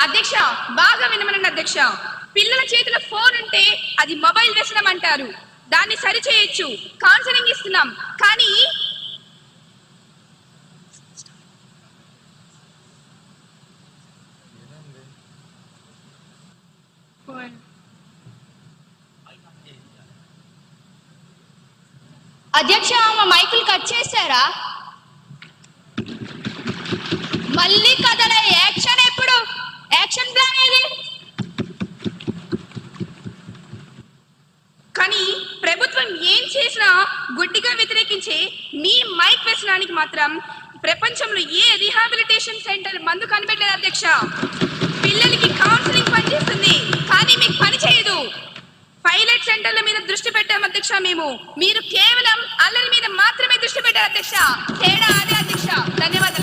అధ్యక్ష బాగా వినమనండి అధ్యక్ష. పిల్లల చేతిలో ఫోన్ ఉంటే అది మొబైల్ వ్యసనం అంటారు. దాన్ని సరిచేయొచ్చు. కౌన్సిలింగ్ ఇస్తున్నాం. కానీ అధ్యక్ష మా మైకులు కట్ చేశారా? మళ్ళీ కానీ ప్రభుత్వం ఏం చేసినా గుడ్డిగా వ్యతిరేకించే మీ మైక్ వ్యసనానికి మాత్రం ప్రపంచంలో ఏ రీహాబిలిటేషన్ సెంటర్ మందు కనిపెట్టలేదు అధ్యక్ష. పిల్లలకి కౌన్సిలింగ్ పనిచేస్తుంది కానీ మీకు పని చేయదు. పైలట్ సెంటర్ల మీద దృష్టి పెట్టాం అధ్యక్ష మేము. మీరు కేవలం అల్లరి మీద మాత్రమే దృష్టి పెట్టారు అధ్యక్ష. తేడా అదే అధ్యక్ష. ధన్యవాదాలు.